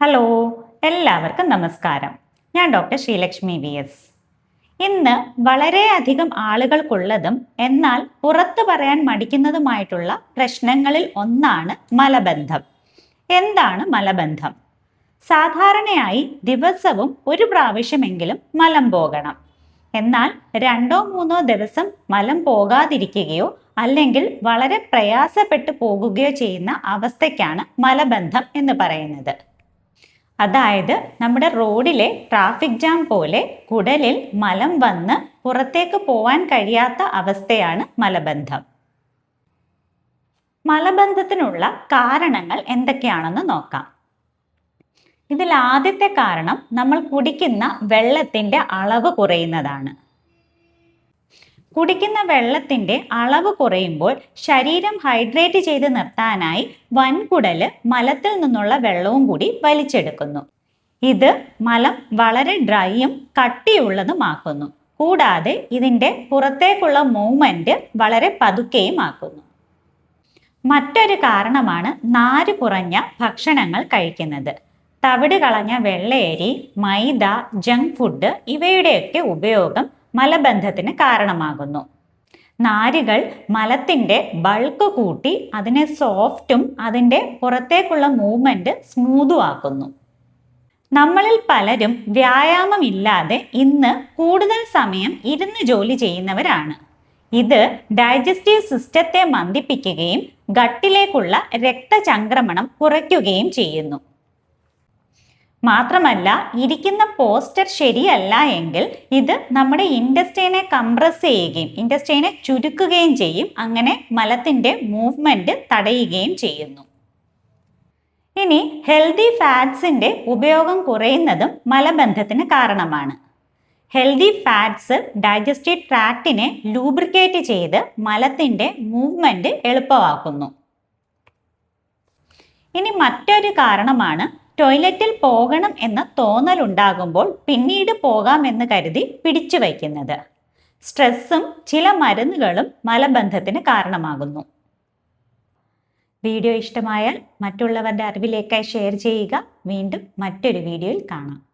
Hello എല്ലാവർക്കും നമസ്കാരം. ഞാൻ ഡോക്ടർ ശ്രീലക്ഷ്മി വി എസ്. ഇന്ന് വളരെയധികം ആളുകൾക്കുള്ളതും എന്നാൽ പുറത്തു പറയാൻ മടിക്കുന്നതുമായിട്ടുള്ള പ്രശ്നങ്ങളിൽ ഒന്നാണ് മലബന്ധം. എന്താണ് മലബന്ധം? സാധാരണയായി ദിവസവും ഒരു പ്രാവശ്യമെങ്കിലും മലം പോകണം. എന്നാൽ രണ്ടോ മൂന്നോ ദിവസം മലം പോകാതിരിക്കുകയോ അല്ലെങ്കിൽ വളരെ പ്രയാസപ്പെട്ടു പോകുകയോ ചെയ്യുന്ന അവസ്ഥയ്ക്കാണ് മലബന്ധം എന്ന് പറയുന്നത്. അതായത് നമ്മുടെ റോഡിലെ ട്രാഫിക് ജാം പോലെ കുടലിൽ മലം വന്ന് പുറത്തേക്ക് പോവാൻ കഴിയാത്ത അവസ്ഥയാണ് മലബന്ധം. മലബന്ധത്തിനുള്ള കാരണങ്ങൾ എന്തൊക്കെയാണെന്ന് നോക്കാം. ഇതിൽ ആദ്യത്തെ കാരണം നമ്മൾ കുടിക്കുന്ന വെള്ളത്തിന്റെ അളവ് കുറയുന്നതാണ്. കുടിക്കുന്ന വെള്ളത്തിന്റെ അളവ് കുറയുമ്പോൾ ശരീരം ഹൈഡ്രേറ്റ് ചെയ്ത് നിർത്താനായി വൻകുടൽ മലത്തിൽ നിന്നുള്ള വെള്ളവും കൂടി വലിച്ചെടുക്കുന്നു. ഇത് മലം വളരെ ഡ്രൈയും കട്ടിയുള്ളതുമാക്കുന്നു. കൂടാതെ ഇതിന്റെ പുറത്തേക്കുള്ള മൂവ്മെന്റ് വളരെ പതുക്കെയും ആക്കുന്നു മറ്റൊരു കാരണമാണ് നാര് കുറഞ്ഞ ഭക്ഷണങ്ങൾ കഴിക്കുന്നത്. തവിട് കളഞ്ഞ വെള്ളയരി മൈദ ജങ്ക് ഫുഡ് ഇവയുടെയൊക്കെ ഉപയോഗം മലബന്ധത്തിന് കാരണമാകുന്നു. നാരുകൾ മലത്തിന്റെ ബൾക്ക് കൂട്ടി അതിനെ സോഫ്റ്റും അതിന്റെ പുറത്തേക്കുള്ള മൂവ്മെന്റ് സ്മൂതും ആക്കുന്നു. നമ്മളിൽ പലരും വ്യായാമമില്ലാതെ ഇന്ന് കൂടുതൽ സമയം ഇരുന്ന് ജോലി ചെയ്യുന്നവരാണ്. ഇത് ഡൈജസ്റ്റീവ് സിസ്റ്റത്തെ മന്ദിപ്പിക്കുകയും ഗട്ടിലേക്കുള്ള രക്തചംക്രമണം കുറയ്ക്കുകയും ചെയ്യുന്നു. മാത്രമല്ല ഇരിക്കുന്ന പോസ്റ്റർ ശരിയല്ല എങ്കിൽ ഇത് നമ്മുടെ ഇൻഡസ്റ്റൈനെ കംപ്രസ് ചെയ്യുകയും ഇൻഡസ്റ്റൈനെ ചുരുക്കുകയും ചെയ്യും. അങ്ങനെ മലത്തിന്റെ മൂവ്മെന്റ് തടയുകയും ചെയ്യുന്നു. ഇനി ഹെൽത്തി ഫാറ്റ്സിന്റെ ഉപയോഗം കുറയുന്നതും മലബന്ധത്തിന് കാരണമാണ്. ഹെൽത്തി ഫാറ്റ്സ് ഡൈജസ്റ്റീവ് ട്രാക്റ്റിനെ ലൂബ്രിക്കേറ്റ് ചെയ്ത് മലത്തിന്റെ മൂവ്മെന്റ് എളുപ്പമാക്കുന്നു. ഇനി മറ്റൊരു കാരണമാണ് ടോയ്ലറ്റിൽ പോകണം എന്ന തോന്നലുണ്ടാകുമ്പോൾ പിന്നീട് പോകാമെന്ന് കരുതി പിടിച്ചു വയ്ക്കുന്നത്. സ്ട്രെസ്സും ചില മരുന്നുകളും മലബന്ധത്തിന് കാരണമാകുന്നു. വീഡിയോ ഇഷ്ടമായാൽ മറ്റുള്ളവരുടെ അറിവിലേക്കായി ഷെയർ ചെയ്യുക. വീണ്ടും മറ്റൊരു വീഡിയോയിൽ കാണാം.